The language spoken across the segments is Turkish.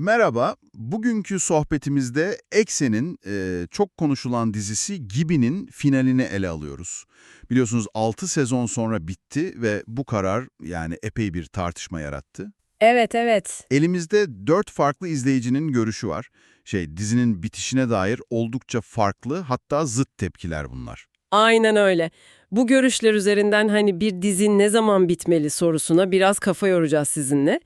Merhaba, bugünkü sohbetimizde Eksen'in e, çok konuşulan dizisi Gibi'nin finalini ele alıyoruz. Biliyorsunuz 6 sezon sonra bitti ve bu karar yani epey bir tartışma yarattı. Evet, evet. Elimizde 4 farklı izleyicinin görüşü var. Şey, dizinin bitişine dair oldukça farklı hatta zıt tepkiler bunlar. Aynen öyle. Bu görüşler üzerinden hani bir dizi ne zaman bitmeli sorusuna biraz kafa yoracağız sizinle.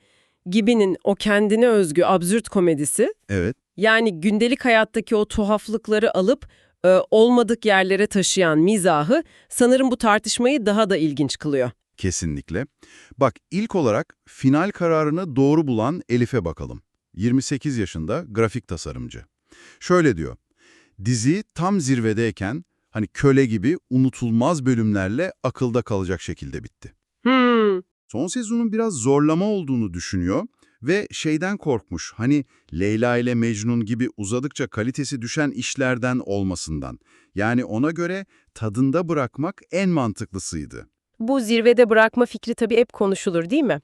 Gibi'nin o kendine özgü absürt komedisi, Evet, yani gündelik hayattaki o tuhaflıkları alıp e, olmadık yerlere taşıyan mizahı sanırım bu tartışmayı daha da ilginç kılıyor. kesinlikle. Bak ilk olarak final kararını doğru bulan Elif'e bakalım. 28 yaşında grafik tasarımcı. Şöyle diyor, dizi tam zirvedeyken hani köle gibi unutulmaz bölümlerle akılda kalacak şekilde bitti. Hmm, Son sezonun biraz zorlama olduğunu düşünüyor ve şeyden korkmuş hani Leyla ile Mecnun gibi uzadıkça kalitesi düşen işlerden olmasından. Yani ona göre tadında bırakmak en mantıklısıydı. Bu zirvede bırakma fikri tabii hep konuşulur değil mi?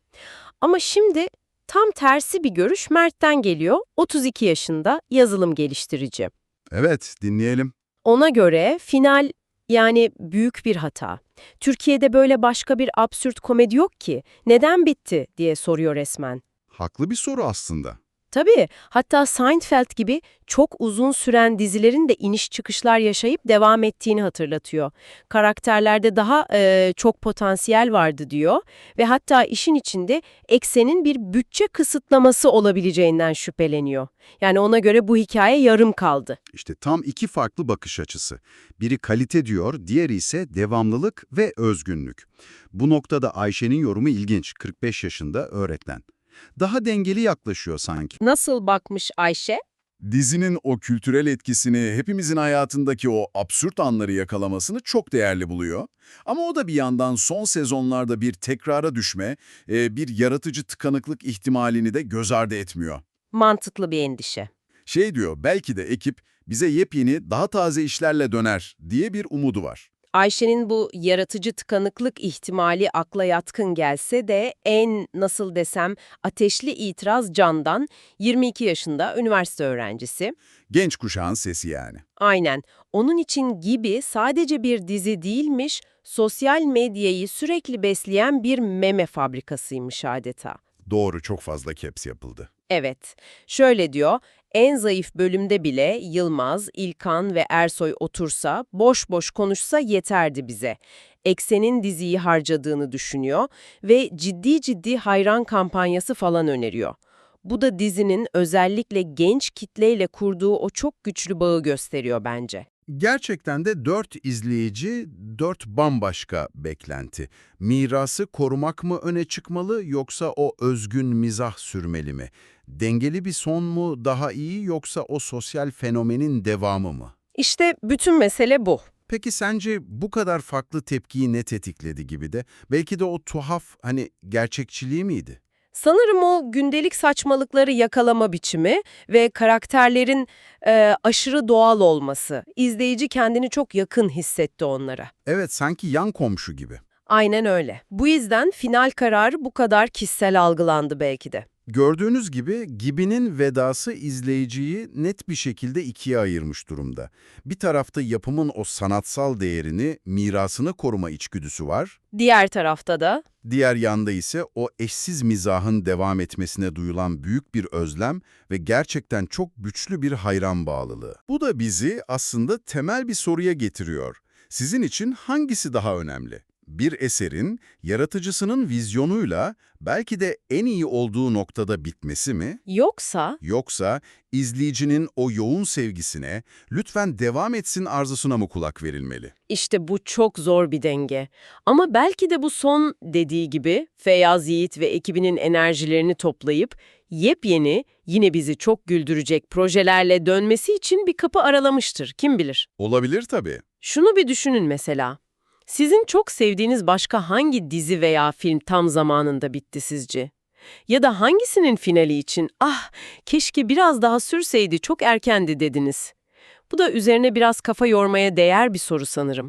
Ama şimdi tam tersi bir görüş Mert'ten geliyor. 32 yaşında yazılım geliştirici. Evet, dinleyelim. Ona göre final yani büyük bir hata. Türkiye'de böyle başka bir absürt komedi yok ki. Neden bitti diye soruyor resmen. Haklı bir soru aslında. Tabii hatta Seinfeld gibi çok uzun süren dizilerin de iniş çıkışlar yaşayıp devam ettiğini hatırlatıyor. Karakterlerde daha e, çok potansiyel vardı diyor ve hatta işin içinde eksenin bir bütçe kısıtlaması olabileceğinden şüpheleniyor. Yani ona göre bu hikaye yarım kaldı. İşte tam iki farklı bakış açısı. Biri kalite diyor, diğeri ise devamlılık ve özgünlük. Bu noktada Ayşe'nin yorumu ilginç, 45 yaşında öğretmen. Daha dengeli yaklaşıyor sanki. Nasıl bakmış Ayşe? Dizinin o kültürel etkisini, hepimizin hayatındaki o absürt anları yakalamasını çok değerli buluyor. Ama o da bir yandan son sezonlarda bir tekrara düşme, e, bir yaratıcı tıkanıklık ihtimalini de göz ardı etmiyor. Mantıklı bir endişe. Şey diyor, belki de ekip bize yepyeni, daha taze işlerle döner diye bir umudu var. Ayşe'nin bu yaratıcı tıkanıklık ihtimali akla yatkın gelse de en nasıl desem ateşli itiraz Can'dan 22 yaşında üniversite öğrencisi. Genç kuşağın sesi yani. Aynen. Onun için gibi sadece bir dizi değilmiş, sosyal medyayı sürekli besleyen bir meme fabrikasıymış adeta. Doğru, çok fazla caps yapıldı. Evet, şöyle diyor, en zayıf bölümde bile Yılmaz, İlkan ve Ersoy otursa, boş boş konuşsa yeterdi bize. Eksen'in diziyi harcadığını düşünüyor ve ciddi ciddi hayran kampanyası falan öneriyor. Bu da dizinin özellikle genç kitleyle kurduğu o çok güçlü bağı gösteriyor bence. Gerçekten de dört izleyici, dört bambaşka beklenti. Mirası korumak mı öne çıkmalı yoksa o özgün mizah sürmeli mi? Dengeli bir son mu daha iyi yoksa o sosyal fenomenin devamı mı? İşte bütün mesele bu. Peki sence bu kadar farklı tepkiyi ne tetikledi gibi de? Belki de o tuhaf hani gerçekçiliği miydi? Sanırım o gündelik saçmalıkları yakalama biçimi ve karakterlerin e, aşırı doğal olması. İzleyici kendini çok yakın hissetti onlara. Evet sanki yan komşu gibi. Aynen öyle. Bu yüzden final kararı bu kadar kişisel algılandı belki de. Gördüğünüz gibi Gibi'nin vedası izleyiciyi net bir şekilde ikiye ayırmış durumda. Bir tarafta yapımın o sanatsal değerini, mirasını koruma içgüdüsü var. Diğer tarafta da Diğer yanda ise o eşsiz mizahın devam etmesine duyulan büyük bir özlem ve gerçekten çok güçlü bir hayran bağlılığı. Bu da bizi aslında temel bir soruya getiriyor. Sizin için hangisi daha önemli? Bir eserin yaratıcısının vizyonuyla belki de en iyi olduğu noktada bitmesi mi? yoksa Yoksa izleyicinin o yoğun sevgisine, lütfen devam etsin arzusuna mı kulak verilmeli? işte bu çok zor bir denge. Ama belki de bu son dediği gibi Feyyaz Yiğit ve ekibinin enerjilerini toplayıp yepyeni, yine bizi çok güldürecek projelerle dönmesi için bir kapı aralamıştır. Kim bilir? Olabilir tabii. Şunu bir düşünün mesela. Sizin çok sevdiğiniz başka hangi dizi veya film tam zamanında bitti sizce? Ya da hangisinin finali için ah keşke biraz daha sürseydi çok erkendi dediniz? Bu da üzerine biraz kafa yormaya değer bir soru sanırım.